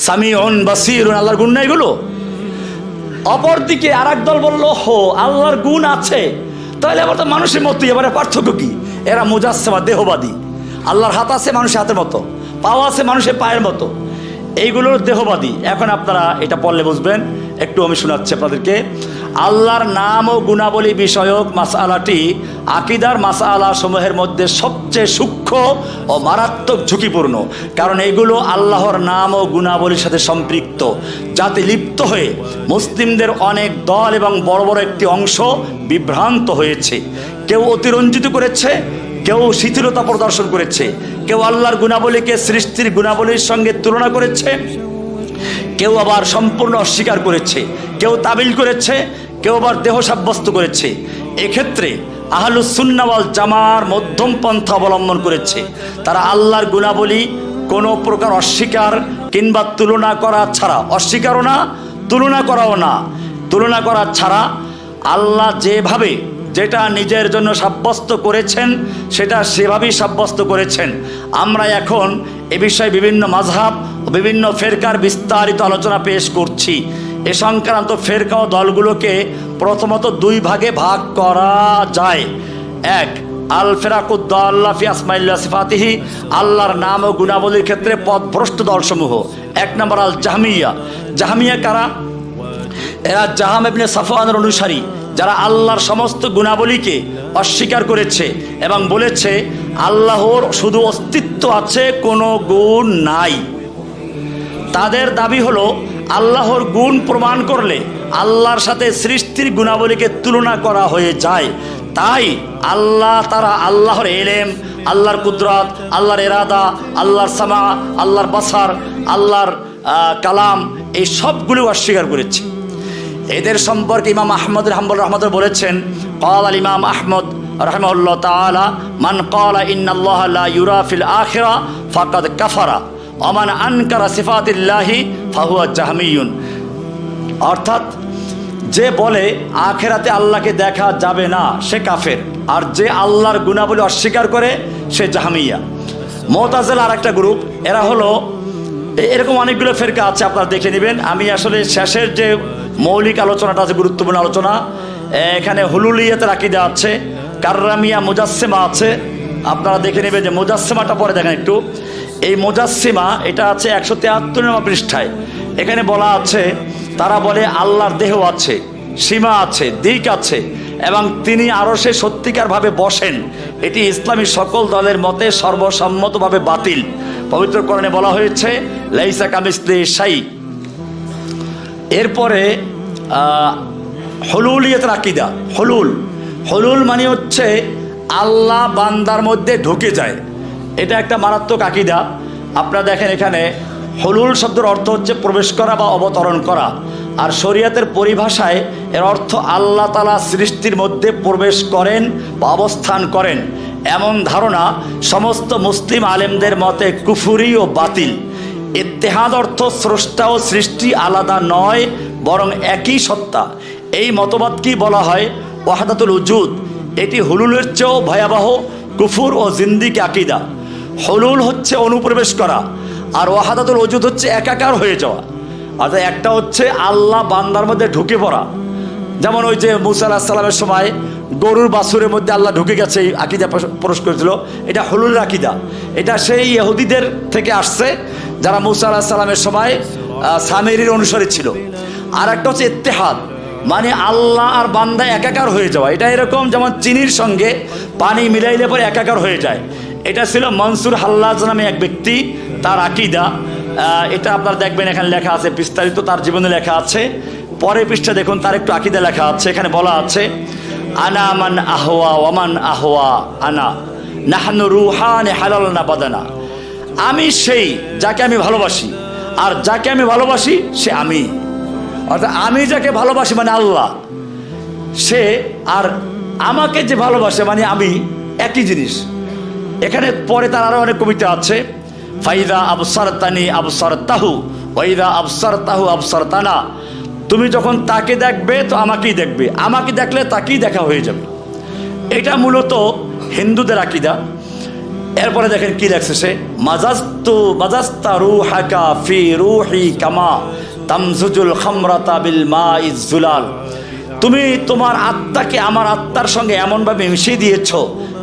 সামিউন বাসিরুন, আল্লাহর গুণ না এগুলো? অপরদিকে আর দল বলল, হো, আল্লাহর গুণ আছে। তাহলে আবার তো মানুষের মতো, এবারে পার্থক্য কি? এরা মুজাসেমা দেহবাদী। আল্লাহর হাত আছে মানুষের হাতের মতো, পাও আছে মানুষের পায়ের মতো। এইগুলোর দেহবাদী। এখন আপনারা এটা পড়লে বুঝবেন। একটু আমি শোনাচ্ছি আপনাদেরকে। আল্লাহর নাম ও গুণাবলী বিষয়ক মাসালাটি আকিদার মাসালা সমূহের মধ্যে সবচেয়ে সূক্ষ্ম ও মারাত্মক ঝুঁকিপূর্ণ। কারণ এগুলো আল্লাহর নাম ও গুণাবলীর সাথে সম্পৃক্ত। যাতে লিপ্ত হয়ে মুসলিমদের অনেক দল এবং বড় বড় একটি অংশ বিভ্রান্ত হয়েছে। কেউ অতিরঞ্জিত করেছে, কেউ শিথিলতা প্রদর্শন করেছে, কেউ আল্লাহর গুণাবলীকে সৃষ্টির গুণাবলীর সঙ্গে তুলনা করেছে কেউ আবার সম্পূর্ণ অস্বীকার করেছে, কেউ তাবিল করেছে, কেউ আবার দেহ সাব্যস্ত করেছে। এক্ষেত্রে আহলুসুন্নাওয়াল জামার মধ্যম পন্থা অবলম্বন করেছে। তারা আল্লাহর গুণাবলী কোনো প্রকার অস্বীকার কিংবা তুলনা করা ছাড়া, অস্বীকারও না, তুলনা করাও না। তুলনা করা ছাড়া আল্লাহ যেভাবে যেটা নিজের জন্য সাব্যস্ত করেছেন, সেটা সেভাবেই সাব্যস্ত করেছেন। আমরা এখন এ বিষয়ে বিভিন্ন মাঝহাব বিভিন্ন ফেরকার বিস্তারিত আলোচনা পেশ করছি। এ সংক্রান্ত ফেরকা ও দলগুলোকে প্রথমত দুই ভাগে ভাগ করা যায়। এক আল ফেরাকুদ্দাল্লা ফি আসমাইল্লা সিফাতিহি, আল্লাহর নাম ও গুণাবলীর ক্ষেত্রে পথভ্রষ্ট দলসমূহ। এক নম্বর আল জাহামিয়া জাহামিয়া কারা? এরা জাহাম ইবনে সাফওয়ানের অনুসারী, যারা আল্লাহর সমস্ত গুণাবলীকে অস্বীকার করেছে এবং বলেছে, আল্লাহর শুধু অস্তিত্ব আছে, কোনো গুণ নাই। তাদের দাবি হলো, আল্লাহর গুণ প্রমাণ করলে আল্লাহর সাথে সৃষ্টির গুণাবলীকে তুলনা করা হয়ে যায়। তাই আল্লাহ তারা আল্লাহর এলেম, আল্লাহর কুদরত, আল্লাহর এরাদা, আল্লাহর সামা, আল্লাহর বাসার, আল্লাহর কালাম, এই সবগুলো অস্বীকার করেছে। এদের সম্পর্কে ইমাম আহমদ রহমুল রহমদ বলেছেন কল আল ইমাম আহমদ রহমুল্লাহ তালা মান কলা ইন্নআল্লাহ ইউরাফিল আখেরা ফাকাদ কাফারা। অমান আনকারা সিফাতিল্লাহি ফাহুয়া জাহামিউন অর্থাৎ যে বলে, আখেরাতে আল্লাহকে দেখা যাবে না, সে কাফের। আর যে আল্লাহর গুণাবলী অস্বীকার করে, সে জাহামিয়া। মোতাজেল আর একটা গ্রুপ, এরা হলো এরকম অনেকগুলো ফেরকা আছে, আপনারা দেখে নেবেন। আমি আসলে শেষের যে মৌলিক আলোচনাটা আছে, গুরুত্বপূর্ণ আলোচনা এখানে হুলুলিয়াতে দেওয়া আছে, কার্রামিয়া মুজাসেমা আছে। আপনারা দেখে নেবেন যে মুজাসেমাটা পরে দেখেন একটু। এই মুজাসিমা এটা আছে একশো তিয়াত্তর নম্বর পৃষ্ঠায়। এখানে বলা আছে তারা বলে আল্লাহর দেহ আছে সীমা আছে দিক আছে এবং তিনি আরও সে সত্যিকারভাবে বসেন। এটি ইসলামী সকল দলের মতে সর্বসম্মতভাবে বাতিল। পবিত্র করণে বলা হয়েছে লাইসা কামিসলি সাই এরপরে আহ, হলুলিয়তের আকিদা হলুল। হলুল মানে হচ্ছে আল্লাহ বান্দার মধ্যে ঢুকে যায়। এটা একটা মারাত্মক আকিদা। আপনারা দেখেন এখানে হলুল শব্দের অর্থ হচ্ছে প্রবেশ করা বা অবতরণ করা। আর শরীয়তের পরিভাষায় এর অর্থ আল্লাহ তালা সৃষ্টির মধ্যে প্রবেশ করেন বা অবস্থান করেন। এমন ধারণা সমস্ত মুসলিম আলেমদের মতে কুফুরি ও বাতিল। ইত্তেহাদ অর্থ স্রষ্টা ও সৃষ্টি আলাদা নয়, বরং একই সত্তা। এই মতবাদকেই বলা হয়? ওয়াহাদাতুল উজুদ। এটি হুলুলের চেয়েও ভয়াবহ, কুফুর ও জিন্দিক আকিদা। হলুল হচ্ছে অনুপ্রবেশ করা, আর ওয়াহাদাতুল উজুদ হচ্ছে একাকার হয়ে যাওয়া। অর্থাৎ একটা হচ্ছে আল্লাহ বান্দার মধ্যে ঢুকে পড়া। যেমন ওই যে মুসা সাল্লামের সময় গরুর বাছুরের মধ্যে আল্লাহ ঢুকে গেছে, এই আকিদা প্রবেশ করেছিল। এটা হলুল আকিদা। এটা সেই ইহুদিদের থেকে আসছে, যারা মুসা আলাহ সাল্লামের সময় সামেরির অনুসারী ছিল। আর একটা হচ্ছে ইত্তেহাদ মানে আল্লাহ আর বান্দা একাকার হয়ে যাওয়া। এটা এরকম যেমন চিনির সঙ্গে পানি মিলাইলে পরে একাকার হয়ে যায়। এটা ছিল মনসুর হাল্লাজ নামে এক ব্যক্তি, তার আকিদা। এটা আপনারা দেখবেন, এখানে লেখা আছে, বিস্তারিত তার জীবনে লেখা আছে। পরের পৃষ্ঠা দেখুন, তার একটু আকিদা লেখা আছে, এখানে বলা আছে, আনা মান আহওয়া ওয়ামান আহওয়া আনা, নাহানু রুহানে হালাল না বাদানা। আমি সেই যাকে আমি ভালোবাসি, আর যাকে আমি ভালোবাসি, সে আমি। অর্থাৎ আমি যাকে ভালোবাসি মানে আল্লাহ। সে আর আমাকে যে ভালোবাসে মানে আমি, একই জিনিস। এখানে পরে তার আরও অনেক কবিতা আছে। ফাইদা আবসার তানি আবসার তাহু ওইদা আবসার তাহু আবসার তানা তুমি যখন তাকে দেখবে তো আমাকেই দেখবে। আমাকে দেখলে তাকেই দেখা হয়ে যাবে। এটা মূলত হিন্দুদের আকিদা। এরপরে দেখেন কি লেখছে সে মাজাস্তু মাজাস্তা রুহাকা ফি রুহি কামা তামজুজুল খামরাতা বিল মা ইজুলাল তুমি তোমার আত্মাকে আমার আত্মার সঙ্গে এমনভাবে মিশিয়ে দিয়েছ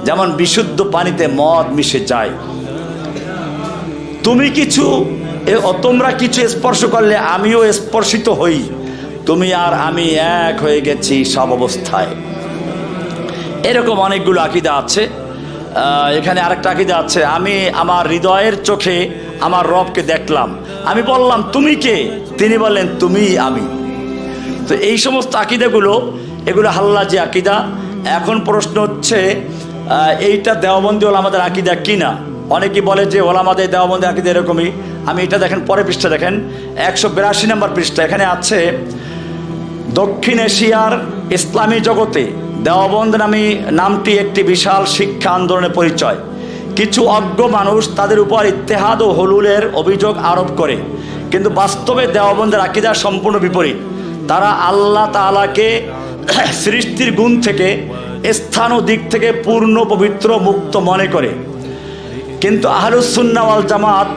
যেমন বিশুদ্ধ পানিতে মদ মিশে যায়। তুমি কিছু তোমরা কিছু স্পর্শ করলে আমিও স্পর্শিত হই। তুমি আর আমি এক হয়ে গেছি সব অবস্থায়। এরকম অনেকগুলো আকিদা আছে। এখানে আরেকটা আকিদা আছে। আমি আমার হৃদয়ের চোখে আমার রবকে দেখলাম। আমি বললাম, তুমি কে? তিনি বললেন, তুমি আমি। তো এই সমস্ত আকিদাগুলো, এগুলো হাল্লা যে আকিদা। এখন প্রশ্ন হচ্ছে এইটা দেওয়াবন্দি হল আমাদের আকিদা কিনা অনেকেই বলে যে ওলামাদের দেওয়াবন্দি আকিদা এরকমই। আমি এটা দেখেন পরে পৃষ্ঠা দেখেন। একশো বিরাশি নম্বর পৃষ্ঠা, এখানে আছে, দক্ষিণ এশিয়ার ইসলামী জগতে দেওয়াবন্দ নামী নামটি একটি বিশাল শিক্ষা আন্দোলনের পরিচয়। কিছু অজ্ঞ মানুষ তাদের উপর ইত্তেহাদ ও হলুলের অভিযোগ আরোপ করে। কিন্তু বাস্তবে দেওয়াবন্দের আকিদা সম্পূর্ণ বিপরীত। তারা আল্লাহ তালাকে সৃষ্টির গুণ থেকে স্থান ও দিক থেকে পূর্ণ পবিত্র মুক্ত মনে করে। কিন্তু আহলুসুন্না ওয়াল জামাত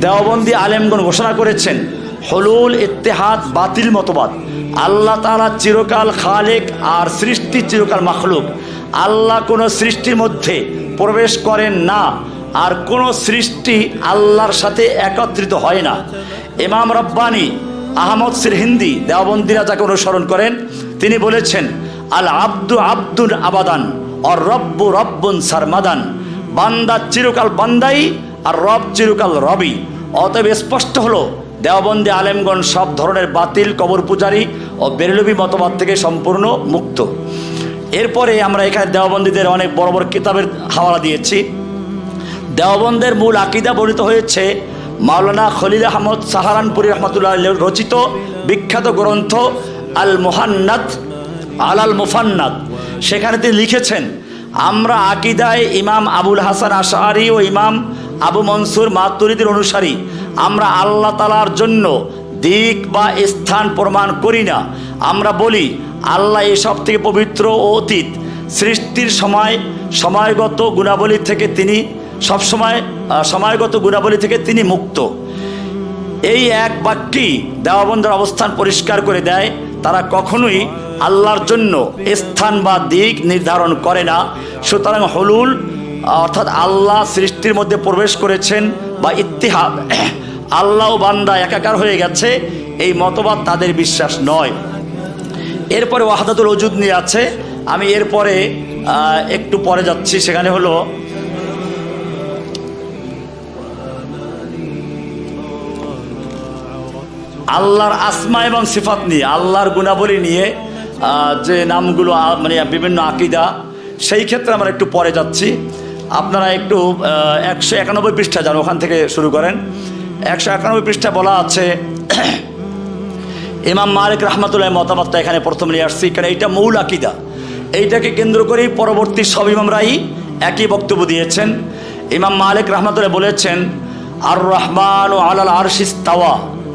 দেওবন্দি আলেমগণ ঘোষণা করেছেন, হলুল ইত্তেহাদ বাতিল মতবাদ। আল্লাহ তাআলা চিরকাল খালেক আর সৃষ্টি চিরকাল মাখলুক। আল্লাহ কোনো সৃষ্টির মধ্যে প্রবেশ করেন না, আর কোনো সৃষ্টি আল্লাহর সাথে একত্রিত হয় না। ইমাম রব্বানি আহমদ সির হিন্দি দেওবন্দিরা যাকে অনুসরণ করেন, তিনি বলেছেন আল আব্দু আব্দুল আবাদান, অর রব্বু রব্বুন সারমাদান। বান্দা চিরকাল বান্দাই, আর রব চিরকাল রবি। অতএব স্পষ্ট হলো, দেওবন্দি আলেমগণ সব ধরনের বাতিল, কবর পূজারী ও বেরলবি মতবাদ থেকে সম্পূর্ণ মুক্ত। এরপরে আমরা এখানে দেওবন্দীদের অনেক বড় বড় কিতাবের হাওয়ালা দিয়েছি। দেওবন্দের মূল আকিদা বর্ণিত হয়েছে, মাওলানা খলিল আহমদ সাহারানপুরি রহমতুল্লাহ রচিত বিখ্যাত গ্রন্থ আল মোহান্নাত আলাল মুফান্নাত। সেখানে তিনি লিখেছেন, আমরা আকিদায় ইমাম আবুল হাসান আশারি ও ইমাম আবু মনসুর মাতুরিদের অনুসারী। আমরা আল্লাহ তালার জন্য দিক বা স্থান প্রমাণ করি না। আমরা বলি, আল্লাহ এসব থেকে পবিত্র ও অতীত। সৃষ্টির সময়, সময়গত গুণাবলী থেকে তিনি সবসময় সময়গত গুণাবলী থেকে তিনি মুক্ত। এই এক বাক্যই দেওয়াবন্ধের অবস্থান পরিষ্কার করে দেয় তারা কখনোই আল্লাহর জন্য স্থান বা দিক নির্ধারণ করে না। সুতরাং হলুল, অর্থাৎ আল্লাহ সৃষ্টির মধ্যে প্রবেশ করেছেন বা ইতিহাদ আল্লাহ বান্দা একাকার হয়ে গেছে, এই মতবাদ তাদের বিশ্বাস নয়। এরপরে ওয়াহাদাতুল অজুদ নিয়ে আছে। আমি এরপরে একটু পরে যাচ্ছি, সেখানে হলো আল্লাহর আসমা এবং সিফাত নিয়ে, আল্লাহর গুণাবলী নিয়ে যে নামগুলো মানে বিভিন্ন আকিদা, সেই ক্ষেত্রে আমরা একটু পরে যাচ্ছি। আপনারা একটু একশো একানব্বই পৃষ্ঠা যান, ওখান থেকে শুরু করেন। একশো একানব্বই পৃষ্ঠা বলা আছে, ইমাম মালিক রহমতুল্লাহ মতামতটা এখানে প্রথম নিয়ে আসছি, কারণ এইটা মূল আকিদা। এইটাকে কেন্দ্র করেই পরবর্তী সব ইমামরাই একই বক্তব্য দিয়েছেন। ইমাম মালিক রহমতুল্লাহ বলেছেন আর রহমান ও আলাল আরশিস্তাওয়া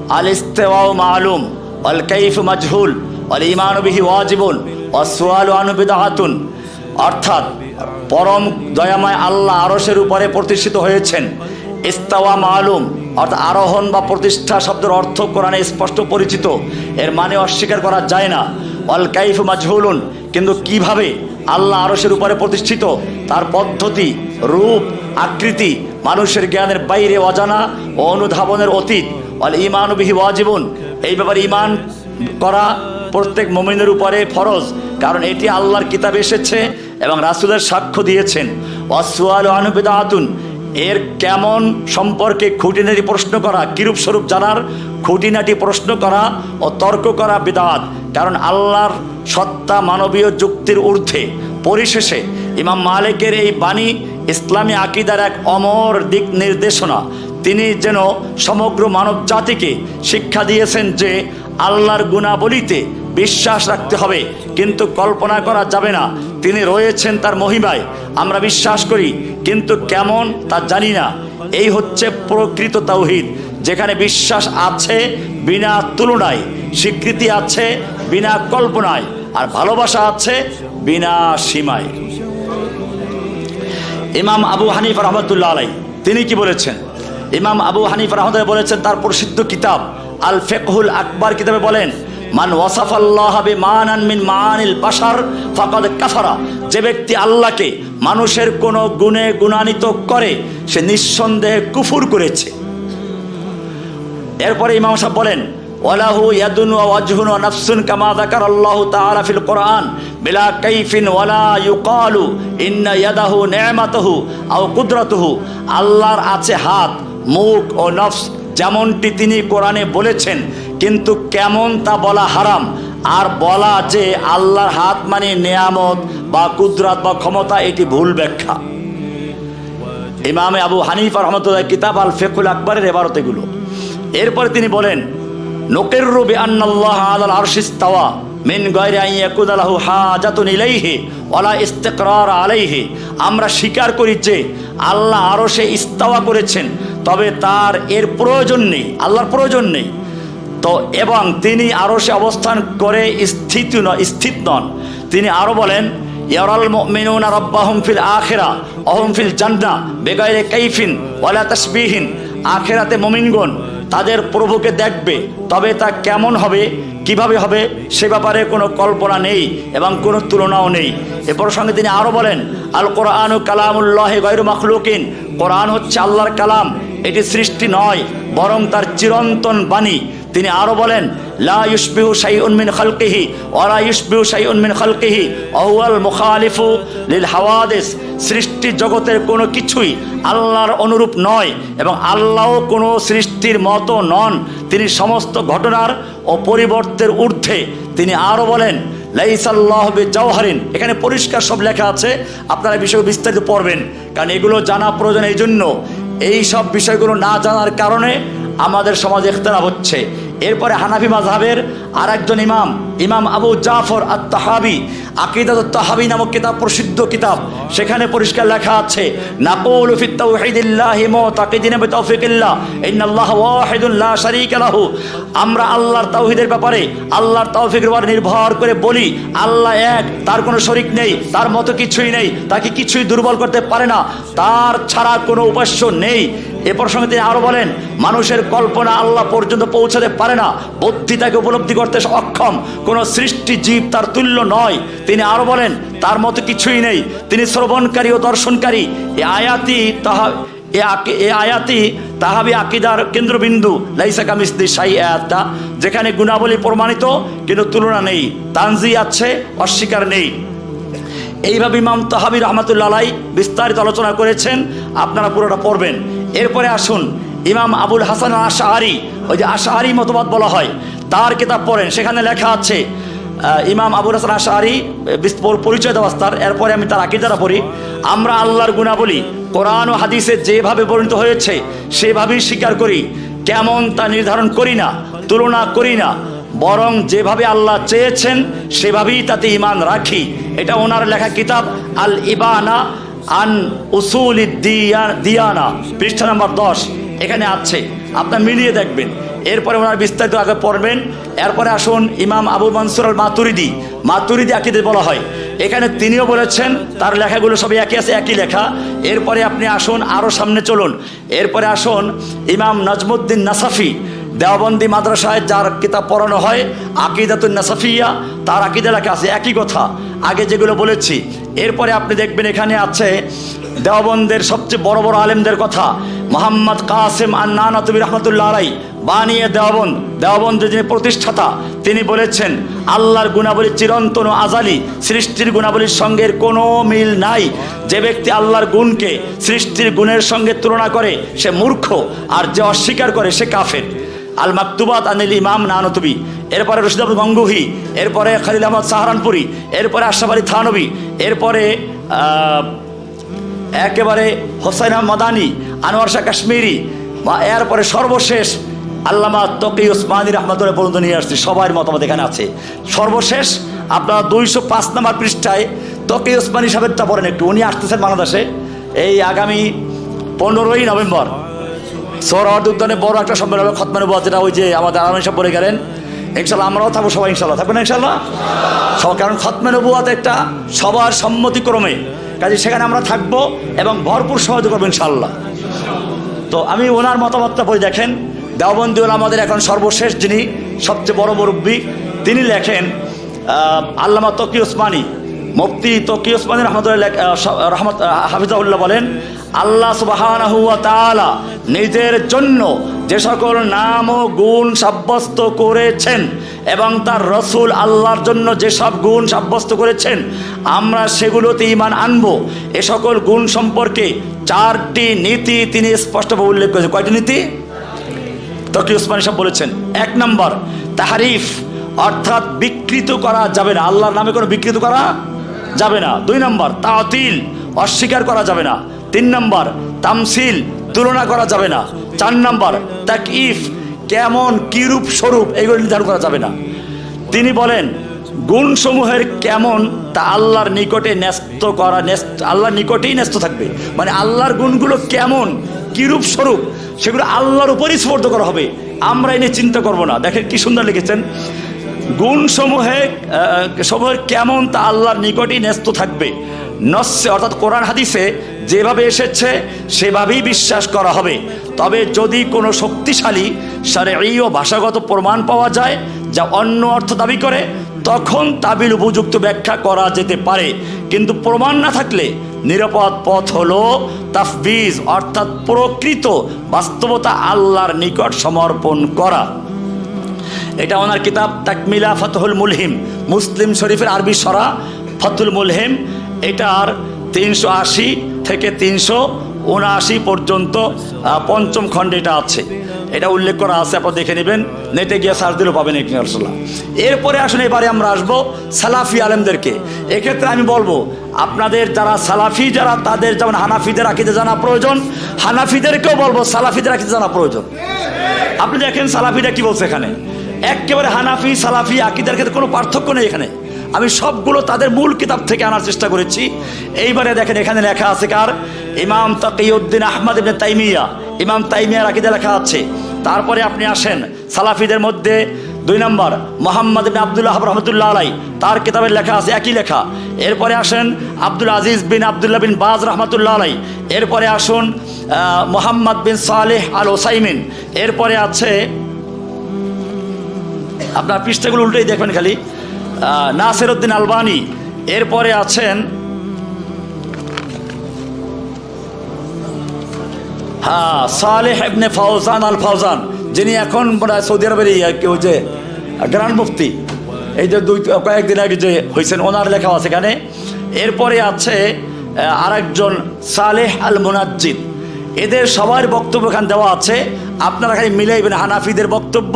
আল ইস্তেওয়াও মালুম অল মাজহুল অল ইমান বিহি ওয়াজিবুন অসওয়াল অর্থাৎ পরম দয়াময় আল্লাহ আরশের উপরে প্রতিষ্ঠিত হয়েছেন ইস্তাওয়া মালুম অর্থাৎ আরোহণ বা প্রতিষ্ঠা শব্দের অর্থ কোরআনে স্পষ্ট পরিচিত এর মানে অস্বীকার করা যায় না অল কাইফ মাজহুলুন কিন্তু কীভাবে আল্লাহ আরশের উপরে প্রতিষ্ঠিত? তার পদ্ধতি, রূপ, আকৃতি, মানুষের জ্ঞানের বাইরে অজানা ও অনুধাবনের অতীত। অল এই ব্যাপারে ইমান করা প্রত্যেক মমিনের উপরে ফরজ, কারণ এটি আল্লাহর কিতাব এসেছে এবং রাসুলের সাক্ষ্য দিয়েছেন। অসুয়াল আনুবিদা আতুন এর কেমন সম্পর্কে খুঁটিনাটি প্রশ্ন করা, কিরূপ স্বরূপ জানার খুঁটিনাটি প্রশ্ন করা ও তর্ক করা বিদাত, কারণ আল্লাহর সত্তা মানবীয় যুক্তির ঊর্ধ্বে। পরিশেষে ইমাম মালিকের এই বাণী ইসলামী আকিদার এক অমর দিক নির্দেশনা তিনি যেন সমগ্র মানব জাতিকে শিক্ষা দিয়েছেন যে আল্লাহর গুণাবলিতে বিশ্বাস রাখতে হবে। কিন্তু কল্পনা করা যাবে না, তিনি রয়েছেন তার মহিমায়। আমরা বিশ্বাস করি, কিন্তু কেমন তা জানি না। এই হচ্ছে প্রকৃত তাওহিদ, যেখানে বিশ্বাস আছে বিনা তুলনায়, স্বীকৃতি আছে বিনা কল্পনায়, আর ভালোবাসা আছে বিনা সীমায়। ইমাম আবু হানিফ রহমতুল্লাহ আলাই তিনি কি বলেছেন? ইমাম আবু হানিফ রহমতুল্লাহ বলেছেন, তার প্রসিদ্ধ কিতাব আল ফেকহুল আকবর কিতাবে বলেন, মান ওয়াসাফ আল্লাহ মানান মিন মানিল বাসার কাফারা। যে ব্যক্তি আল্লাহকে মানুষের কোনো গুণে গুণান্বিত করে, সে নিঃসন্দেহে কুফুর করেছে। এরপরে ইমাম সাহেব বলেন ইয়াদুন নাফসুন কোরআন কাইফিন ওয়ালা কুদরাতুহু। আল্লাহর আছে হাত মুখ ও নফস যেমনটি তিনি কোরআনে বলেছেন, কিন্তু কেমন তা বলা হারাম। আর বলা যে আল্লাহর হাত মানে নেয়ামত বা কুদরাত বা ক্ষমতা, এটি ভুল ব্যাখ্যা। ইমামে আবু হানিফা রহমতুল্লাহ কিতাব আল ফেকুল আকবরের এবারত এগুলো। এরপরে তিনি বলেন নোকের রবি আন্নাল্লাহ আলাল আরশিস্তাওয়া মিন গয়রে আইয়াকুদ আলাহু হাজাতুন ইলাইহি ওয়ালা ইস্তিকরার আলাইহি। আমরা স্বীকার করি যে, আল্লাহ আরও সে ইস্তাওয়া করেছেন। তবে তার এর প্রয়োজন নেই, আল্লাহর প্রয়োজন নেই। তো এবং তিনি আরও সে অবস্থান করে স্থিত স্থিত নন। তিনি আরও বলেন, ইয়ারাল মুমিনুনা রাব্বাহুম ফিল আখিরা, অহুম ফিল জান্নাহ বেগাইরে কাইফিন ওয়ালা তাসবিহিন আখিরাতে মুমিনগণ তাদের প্রভুকে দেখবে, তবে তা কেমন হবে, কীভাবে হবে, সে ব্যাপারে কোনো কল্পনা নেই এবং কোনো তুলনাও নেই। এ প্রসঙ্গে তিনি আরও বলেন, আল কোরআন কালামুল্লাহ গৈর মখলুকিন। কোরআন হচ্ছে আল্লাহর কালাম এটি সৃষ্টি নয়, বরং তার চিরন্তন বাণী। তিনি আরও বলেন, লা মিন মিন খালকিহি আহুয়াল মুখালিফু লিল সৃষ্টি জগতের কোনো কিছুই আল্লাহর অনুরূপ নয় এবং আল্লাহও কোনো সৃষ্টির মতো নন। তিনি সমস্ত ঘটনার ও পরিবর্তের ঊর্ধ্বে। তিনি আরও বলেন, লাইসাল্লাহ জওহারিন এখানে পরিষ্কার সব লেখা আছে, আপনারা বিষয় বিস্তারিত পড়বেন, কারণ এগুলো জানা প্রয়োজন এই জন্য। এই সব বিষয়গুলো না জানার কারণে আমাদের সমাজে ইখতলাফ হচ্ছে। এরপরে হানাফি মাযহাবের আর একজন ইমাম ইমাম আবু জাফর আত তাহাবি আকিদাত তাহাবি নামক কিতাব, প্রসিদ্ধ কিতাব, সেখানে পরিষ্কার লেখা আছে, নাকুলু আমরা আল্লাহর তাওহীদের ব্যাপারে আল্লাহর তৌফিকের উপর নির্ভর করে বলি, আল্লাহ এক, তার কোনো শরিক নেই, তার মতো কিছুই নেই, তাকে কিছুই দুর্বল করতে পারে না, তার ছাড়া কোনো উপাস্য নেই। এ প্রসঙ্গে তিনি আরও বলেন, মানুষের কল্পনা আল্লাহ পর্যন্ত পৌঁছাতে পারে না, বুদ্ধি তাকে উপলব্ধি করতে অক্ষম, কোনো সৃষ্টি জীব তার তুল্য নয়। তিনি আরও বলেন, তার মতো কিছুই নেই, তিনি শ্রবণকারী ও দর্শনকারী। এ আয়াতি তাহা, এ আয়াতি তাহাবি আকিদার কেন্দ্রবিন্দু, লাইসা কামিসদি সাই আয়াতটা, যেখানে গুণাবলী প্রমাণিত, কিন্তু তুলনা নেই তানজি আছে, অস্বীকার নেই। এইভাবে ইমাম তাহাবি রহমাতুল্লাহ বিস্তারিত আলোচনা করেছেন, আপনারা পুরোটা পড়বেন। এরপরে আসুন, ইমাম আবুল হাসান আশাহারি ওই যে আশাহারি মতবাদ বলা হয়, তার কিতাব পড়েন। সেখানে লেখা আছে ইমাম আবুল হাসান আশাহারি পরিচয় দেওয়া তার। এরপরে আমি তার আকিদারা পড়ি। আমরা আল্লাহর গুণাবলী কোরআন ও হাদিসে যেভাবে পরিণত হয়েছে, সেভাবেই স্বীকার করি। কেমন তা নির্ধারণ করি না, তুলনা করি না, বরং যেভাবে আল্লাহ চেয়েছেন, সেভাবেই তাতে ইমান রাখি। এটা ওনার লেখা কিতাব আল ইবানা আন উসুল দিয়ানা, পৃষ্ঠা নাম্বার দশ, এখানে আছে। আপনার মিলিয়ে দেখবেন। এরপরে ওনার বিস্তারিত আগে পড়বেন। এরপরে আসুন ইমাম আবু মনসুর আল মাতুরিদি মাতুরিদি আকিদে বলা হয়। এখানে তিনিও বলেছেন, তার লেখাগুলো সবই একই আছে, একই লেখা। এরপরে আপনি আসুন আরও সামনে চলুন। এরপরে আসুন ইমাম নাজমুদ্দিন নাসাফি, দেওবন্দি মাদ্রাসায় যার কিতাব পড়ানো হয়, আকিদাতুন নাসাফিয়া, তার আকিদা লেখা আছে, একই কথা। আগে যেগুলো বলেছি এরপরে আপনি দেখবেন এখানে আছে দেওবন্দের সবচেয়ে বড় বড় আলেমদের কথা। মোহাম্মদ কাসেম আন্নানা তুবি রহমতুল্লাহ আলাই বানিয়ে দেওবন্দ, দেওবন্দের যিনি প্রতিষ্ঠাতা, তিনি বলেছেন, আল্লাহর গুণাবলী চিরন্তন আজালি, সৃষ্টির গুণাবলীর সঙ্গে কোনো মিল নাই। যে ব্যক্তি আল্লাহর গুণকে সৃষ্টির গুণের সঙ্গে তুলনা করে, সে মূর্খ, আর যে অস্বীকার করে, সে কাফের। আল মাকতুবাত আনিল ইমাম নানতুবি, এরপরে রশিদ আব্দুল গঙ্গুহি, এরপরে খালিল আহমদ সাহারানপুরি, এরপরে আশরাফ আলী থানবী, এরপরে একেবারে হোসাইন আহমদ মাদানি, আনোয়ার শাহ কাশ্মীরি এরপরে সর্বশেষ আল্লামা তকি ওসমানী রহমতুল্লাহ পর্যন্ত নিয়ে আসছি, সবার মতামত এখানে আছে। সর্বশেষ আপনারা দুইশো পাঁচ নম্বর পৃষ্ঠায় তকি ওসমানী সাহেবটা পড়েন একটু, উনি আসতেছেন বাংলাদেশে, এই আগামী পনেরোই নভেম্বর। সৌরহদ উদ্যানে বড় একটা সম্মেলন হবে খতমানে বাদ যেটা ওই যে আমাদের আরামী সব বলে গেলেন। ইনশাল্লাহ আমরাও থাকব সবাই ইনশাল্লাহ থাকবেন ইনশাল্লাহ সব কারণ খতমে নবুয়াত একটা সবার সম্মতিক্রমে কাজে সেখানে আমরা থাকব এবং ভরপুর সহযোগ করব ইনশাল্লাহ তো আমি ওনার মতামতটা পড়ে দেখেন। দেওবন্দি আমাদের এখন সর্বশেষ যিনি, সবচেয়ে বড় মুরব্বী, তিনি লেখেন আল্লামা তকি ওসমানী। মুফতি তকি ওসমানী রহমতুল্লাহ রহমত হাফিজাউল্লাহ বলেন, আল্লাহ সুবাহানাহু ওয়া তাআলা নিজের জন্য যে সকল নাম ও গুণ সাব্যস্ত করেছেন এবং তার রসুল আল্লাহর জন্য যেসব গুণ সাব্যস্ত করেছেন, আমরা সেগুলোতে ইমান আনব। এ সকল গুণ সম্পর্কে চারটি নীতি তিনি স্পষ্টভাবে উল্লেখ করেছেন। কয়টি নীতি? তকি ওসমানী সাহেব বলেছেন, এক নম্বর, তাহারিফ অর্থাৎ বিকৃত করা যাবে না। আল্লাহর নামে কোনো বিকৃত করা যাবে না। দুই নম্বর, তাতিল, অস্বীকার করা যাবে না। তিন নম্বর, তামসিল, তুলনা করা যাবে না। চার নম্বর তাক ইফ কেমন কিরূপ স্বরূপ এগুলো নির্ধারণ করা যাবে না। তিনি বলেন, গুণসমূহের কেমন তা আল্লাহর নিকটে ন্যস্ত করা আল্লাহর নিকটেই ন্যস্ত থাকবে। মানে আল্লাহর গুণগুলো কেমন, কিরূপ স্বরূপ, সেগুলো আল্লাহর উপরই স্পর্ধ করা হবে। আমরা এনে চিন্তা করব না। দেখেন কি সুন্দর লিখেছেন। গুণসমূহে আহ, সমূহের কেমন তা আল্লাহর নিকটই ন্যস্ত থাকবে। নস্যে অর্থাৎ কোরআন হাদিসে যেভাবে এসেছে সেভাবেই বিশ্বাস করা হবে। তবে যদি কোনো শক্তিশালী সারে এই ও ভাষাগত প্রমাণ পাওয়া যায় যা অন্য অর্থ দাবি করে তখন তাবিল উপযুক্ত ব্যাখ্যা করা যেতে পারে। কিন্তু প্রমাণ না থাকলে নিরাপদ পথ হল তাফবিজ অর্থাৎ প্রকৃত বাস্তবতা আল্লাহর নিকট সমর্পণ করা। এটা ওনার কিতাব তাকমিলা ফতহুল মুলহিম, মুসলিম শরীফের আরবি সরা ফতুল মুলহিম। এটার তিনশো আশি থেকে তিনশো উনআশি পর্যন্ত পঞ্চম খণ্ডে এটা আছে। এটা উল্লেখ করা আছে, আপনার দেখে নেবেন। নেটে গিয়ে সার্চ দিলেও পাবেন ইনশাল্লাহ এরপরে আসুন, এবারে আমরা আসব সালাফি আলেমদেরকে। এক্ষেত্রে আমি বলব, আপনাদের যারা সালাফি, যারা তাদের যেমন হানাফিদের আকিদে জানা প্রয়োজন, হানাফিদেরকেও বলব, সালাফিদের আকিদে জানা প্রয়োজন। আপনি দেখেন সালাফিরা কি বলছে এখানে? একেবারে হানাফি, সালাফি, আকিদার ক্ষেত্রে কোনো পার্থক্য নেই এখানে। আমি সবগুলো তাদের মূল কিতাব থেকে আনার চেষ্টা করেছি। এইবারে দেখেন এখানে লেখা আছে কার? ইমাম তাকিউদ্দিন আহমদ ইবনে তাইমিয়া। ইমাম তাইমিয়ার আকিদা লেখা আছে। তারপরে আপনি আসেন সালাফিদের মধ্যে দুই নম্বর, মোহাম্মদ ইবনে আবদুল্লাহ রহমতুল্লাহ আলাই তার কিতাবের লেখা আছে একই লেখা। এরপরে আসেন আব্দুল আজিজ বিন আবদুল্লাহ বিন বাজ রহমতুল্লাহ আলাই এরপরে আসুন মোহাম্মদ বিন সালেহ আল ওসাইমিন এরপরে আছে আপনার পৃষ্ঠাগুলো উল্টেই দেখবেন খালি। নাসির উদ্দিন আলবানি, এরপরে আছেন হ্যাঁ Saleh Ibn Fawzan Al Fawzan যিনি এখন সৌদি আরবের কেউ যে গ্র্যান্ড মুফতি। এই যে দুই, কয়েকদিন আগে যে হয়েছেন ওনার লেখা আছে এখানে। এরপরে আছে আরেকজন সালেহ আল মুনাজ্জিদ এদের সবার বক্তব্য এখানে দেওয়া আছে। আপনারা খালি মিলাইবেন হানাফিদের বক্তব্য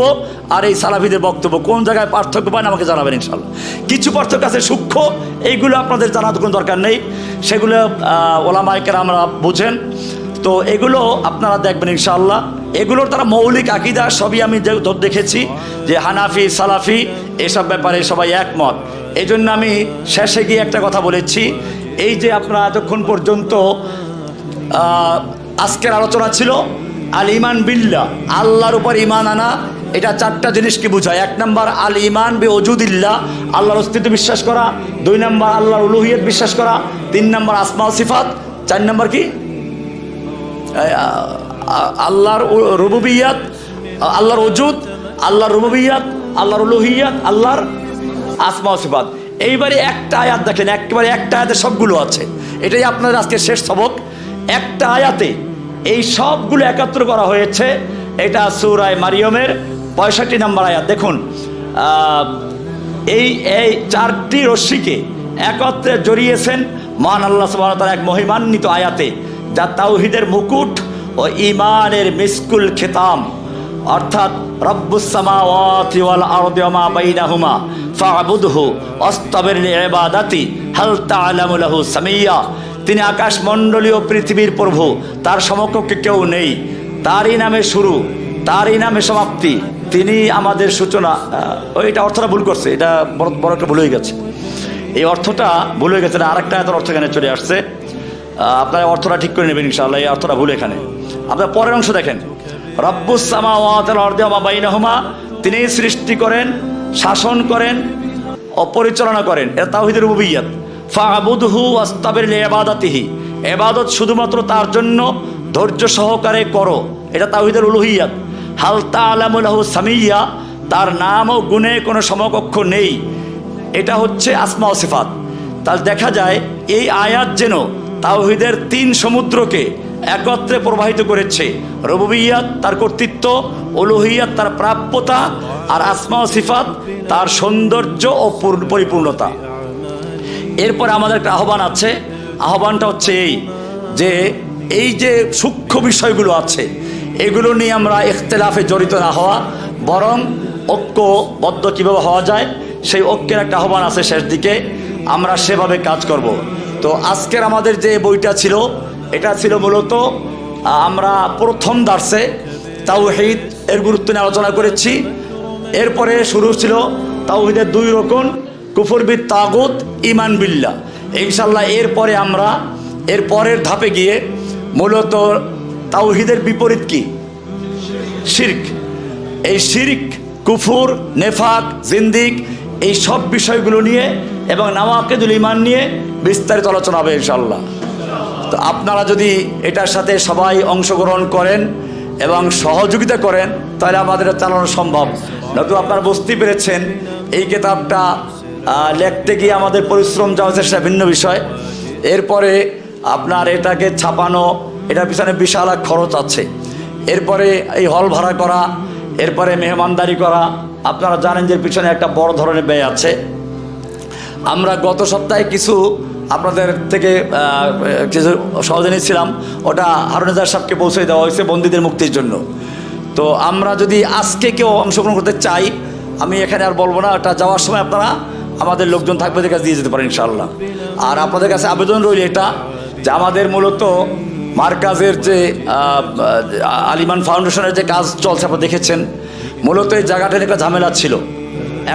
আর এই সালাফিদের বক্তব্য কোন জায়গায় পার্থক্য পান আমাকে জানাবেন ইনশাল্লাহ। কিছু পার্থক্য আছে সূক্ষ্ম, এইগুলো আপনাদের জানার কোনো দরকার নেই। সেগুলো ওলামাইকের আমরা বুঝেন। তো এগুলো আপনারা দেখবেন ইনশাআল্লাহ এগুলোর তারা মৌলিক আকিদা, সবই আমি দেখেছি যে হানাফি, সালাফি, এসব ব্যাপারে সবাই একমত। এই জন্য আমি শেষে গিয়ে একটা কথা বলেছি। এই যে আপনারা এতক্ষণ পর্যন্ত আজকের আলোচনা ছিল আল ইমান বিল্লা আল্লাহর উপর ইমান আনা এটা চারটা জিনিসকে বোঝায়। এক নম্বর আল ইমান বে অজুদিল্লা আল্লাহর অস্তিত্ব বিশ্বাস করা। দুই নম্বর, আল্লাহর উলুহিয়ত বিশ্বাস করা। তিন নম্বর, আসমা সিফাত। চার নম্বর কি? আল্লাহর রুবুবিয়াত, আল্লাহর ওজুদ, আল্লাহর রুবুবিয়াত, আল্লাহর উলুহিয়াত, আল্লাহর আসমা সিফাত। এইবারে একটা আয়াত দেখেন, একেবারে একটা আয়াতে সবগুলো আছে। এটাই আপনাদের আজকে শেষ সবক। একটা আয়াতে এই সবগুলো একাত্র করা হয়েছে। এটা সুরায় মারিয়মের পঁয়ষট্টি নম্বর আয়াত, দেখুন এই এই চারটি রশ্মিকে একত্রে জড়িয়েছেন মহান আল্লাহ ওয়া তাআলা এক মহিমান্বিত আয়াতে, যা তাওহিদের মুকুট ও ইমানের মিসকুল খেতাম। অর্থাৎ সামিয়া। তিনি আকাশ মণ্ডলীয় পৃথিবীর প্রভু, তার সমকক্ষে কেউ নেই। তারই নামে শুরু, তারই নামে সমাপ্তি। তিনি আমাদের সূচনা ওইটা অর্থটা ভুল করছে, এটা বড় বড় একটা ভুল হয়ে গেছে। এই অর্থটা ভুল হয়ে গেছে না, আরেকটা এত অর্থ এখানে চলে আসছে। আপনারা অর্থটা ঠিক করে নেবেন, ইনশাআল্লাহ, এই অর্থটা ভুল এখানে। আপনার পরের অংশ দেখেন। রব্বুসামা তিনি সৃষ্টি করেন, শাসন করেন ও পরিচালনা করেন। এটা তাওহিদের রুবিয়াত ফাবুদহু আস্তাবের এবাদাতিহি এবাদত শুধুমাত্র তার জন্য ধৈর্য সহকারে করো। এটা তাহিদের উলুহিয়াত। হাল তালামুল্লাহ সামিয়া, তার নাম ও গুণে কোনো সমকক্ষ নেই। এটা হচ্ছে আসমা ওসিফাত সিফাত। তাহলে দেখা যায়, এই আয়াত যেন তাওহিদের তিন সমুদ্রকে একত্রে প্রবাহিত করেছে। রবুবিয়াত তার কর্তৃত্ব অলুহিয়াত তার প্রাপ্যতা, আর আসমা ও সিফাত তার সৌন্দর্য ও পরিপূর্ণতা। এরপরে আমাদের একটা আহ্বান আছে। আহ্বানটা হচ্ছে এই যে এই যে সূক্ষ্ম বিষয়গুলো আছে এগুলো নিয়ে আমরা ইখতলাফে জড়িত না হওয়া, বরং ঐক্যবদ্ধ কীভাবে হওয়া যায়, সেই ঐক্যের একটা আহ্বান আছে শেষ দিকে, আমরা সেভাবে কাজ করব। তো আজকের আমাদের যে বইটা ছিল, এটা ছিল মূলত আমরা প্রথম দার্সে তাওহিদ এর গুরুত্ব নিয়ে আলোচনা করেছি। এরপরে শুরু ছিল তাওহিদের দুই রকম কুফরবিদ তাগুত ইমান বিল্লা ইনশাল্লাহ এরপরে আমরা, এর পরের ধাপে গিয়ে মূলত তাওহিদের বিপরীত কি? শির্ক। এই শির্ক, কুফুর, নেফাক, জিন্দিক, এই সব বিষয়গুলো নিয়ে এবং নাওয়াকেদুল ইমান নিয়ে বিস্তারিত আলোচনা হবে ইনশাল্লাহ তো আপনারা যদি এটার সাথে সবাই অংশগ্রহণ করেন এবং সহযোগিতা করেন, তাহলে আমাদের চালানো সম্ভব। নয়তো আপনারা বুঝতেই পেরেছেন, এই কেতাবটা লিখতে গিয়ে আমাদের পরিশ্রম যা হচ্ছে সেটা ভিন্ন বিষয়। এরপরে আপনার এটাকে ছাপানো এটার পিছনে বিশাল এক খরচ আছে। এরপরে এই হল ভাড়া করা, এরপরে মেহমানদারি করা, আপনারা জানেন যে পিছনে একটা বড় ধরনের ব্যয় আছে। আমরা গত সপ্তাহে কিছু আপনাদের থেকে কিছু সহজে নিয়েছিলাম ওটা হারুনেজার সাহেবকে পৌঁছে দেওয়া হয়েছে বন্দীদের মুক্তির জন্য। তো আমরা যদি আজকে কেউ অংশগ্রহণ করতে চাই, আমি এখানে আর বলব না, ওটা যাওয়ার সময় আপনারা আমাদের লোকজন থাকবে কাছে দিয়ে যেতে পারেন ইনশাআল্লাহ। আর আপনাদের কাছে আবেদন রইল এটা, যে আমাদের মূলত মার্কাজের যে আলিমান ফাউন্ডেশনের যে কাজ চলছে আপনারা দেখেছেন। মূলত এই জায়গাটার একটা ঝামেলা ছিল।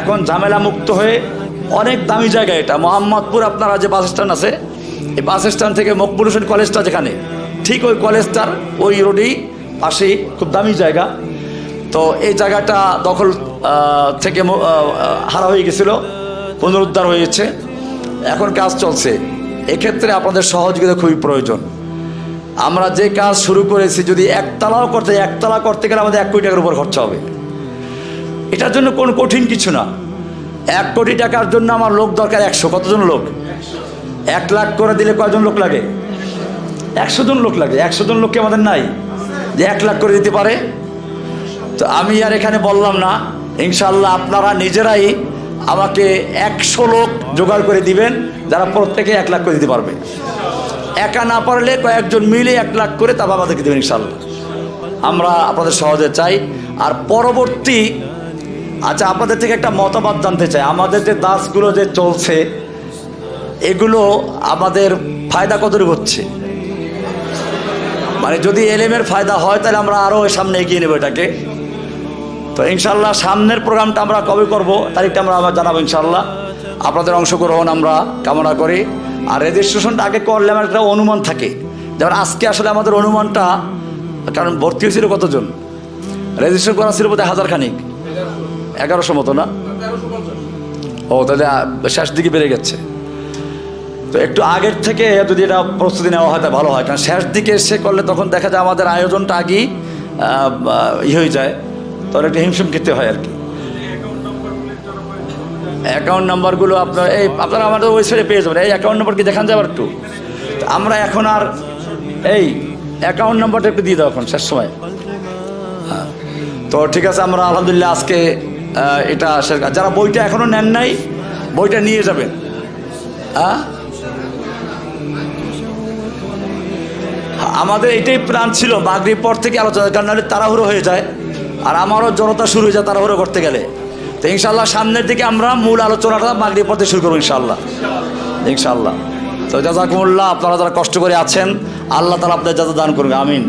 এখন ঝামেলা মুক্ত হয়ে অনেক দামি জায়গা এটা। মোহাম্মদপুর, আপনারা যে বাস স্ট্যান্ড আছে, এই বাস স্ট্যান্ড থেকে মকবুল হোসেন কলেজটা যেখানে, ঠিক ওই কলেজটার ওই রোডেই পাশেই খুব দামি জায়গা। তো এই জায়গাটা দখল থেকে হারা হয়ে গেছিল, পুনরুদ্ধার হয়েছে। এখন কাজ চলছে। এক্ষেত্রে আপনাদের সহযোগিতা খুবই প্রয়োজন। আমরা যে কাজ শুরু করেছি, যদি একতলাও করতে একতলা করতে গেলে আমাদের এক কোটি টাকার উপর খরচা হবে। এটার জন্য কোনো কঠিন কিছু না। এক কোটি টাকার জন্য আমার লোক দরকার একশো। কতজন লোক? এক লাখ করে দিলে কয়জন লোক লাগে? একশো জন লোক লাগে। একশো জন লোককে আমাদের নাই? যে এক লাখ করে দিতে পারে? তো আমি আর এখানে বললাম না। ইনশাল্লাহ আপনারা নিজেরাই আমাকে একশো লোক জোগাড় করে দিবেন, যারা প্রত্যেকে এক লাখ করে দিতে পারবে। একা না পারলে কয়েকজন মিলে এক লাখ করে তা আমাদেরকে দেবেন ইনশাল্লাহ আমরা আপনাদের সহজে চাই। আর পরবর্তী আচ্ছা আপনাদের থেকে একটা মতামত জানতে চাই। আমাদের যে দাসগুলো যে চলছে, এগুলো আমাদের ফায়দা কতটুকু হচ্ছে? মানে যদি এলএমের ফায়দা হয়, তাহলে আমরা আরও সামনে এগিয়ে নেব এটাকে। তো ইনশাল্লাহ সামনের প্রোগ্রামটা আমরা কবে করব, তারিখটা আমরা আবার জানাব ইনশাল্লাহ আপনাদের অংশগ্রহণ আমরা কামনা করি। আর রেজিস্ট্রেশনটা আগে করলে আমার একটা অনুমান থাকে। যেমন আজকে আসলে আমাদের অনুমানটা, কারণ ভর্তি হয়েছিল কতজন? রেজিস্ট্রেশন করা ছিল বোধহয় হাজার খানিক এগারোশো মতো না? ও, তাহলে শেষ দিকে বেড়ে গেছে। তো একটু আগের থেকে যদি এটা প্রস্তুতি নেওয়া হয়, তা ভালো হয়। কারণ শেষ দিকে এসে করলে তখন দেখা যায় আমাদের আয়োজনটা আগেই ই হয়ে যায়। তখন একটু হিমশিম খেতে হয় আর কি। অ্যাকাউন্ট নাম্বারগুলো আপনার, এই আপনারা আমাদের ওয়েবসাইটে পেয়ে যাবেন। এই অ্যাকাউন্ট নাম্বার কি দেখান যাবে একটু। আমরা এখন আর, এই অ্যাকাউন্ট নাম্বারটা একটু দিয়ে দাও এখন, শেষ সময়। হ্যাঁ। তো ঠিক আছে, আমরা আলহামদুলিল্লাহ আজকে এটা শেষ যারা বইটা এখনও নেন নাই, বইটা নিয়ে যাবেন। হ্যাঁ? আমাদের এটাই প্ল্যান ছিল বাগরির পর থেকে আলোচনা, কারণ নাহলে তাড়াহুড়ো হয়ে যায়, আর আমারও জনতা শুরু হয়ে যায় তাড়াহুড়ো করতে গেলে। তো ইনশাল্লাহ সামনের দিকে আমরা মূল আলোচনাটা মাগরি পড়তে শুরু করব ইনশাল্লাহ ইনশাল্লাহ তো জাজাকুমুল্লাহ, আপনারা যারা কষ্ট করে আছেন, আল্লাহ তালা আপনাদের যাতে দান করবে আমিন।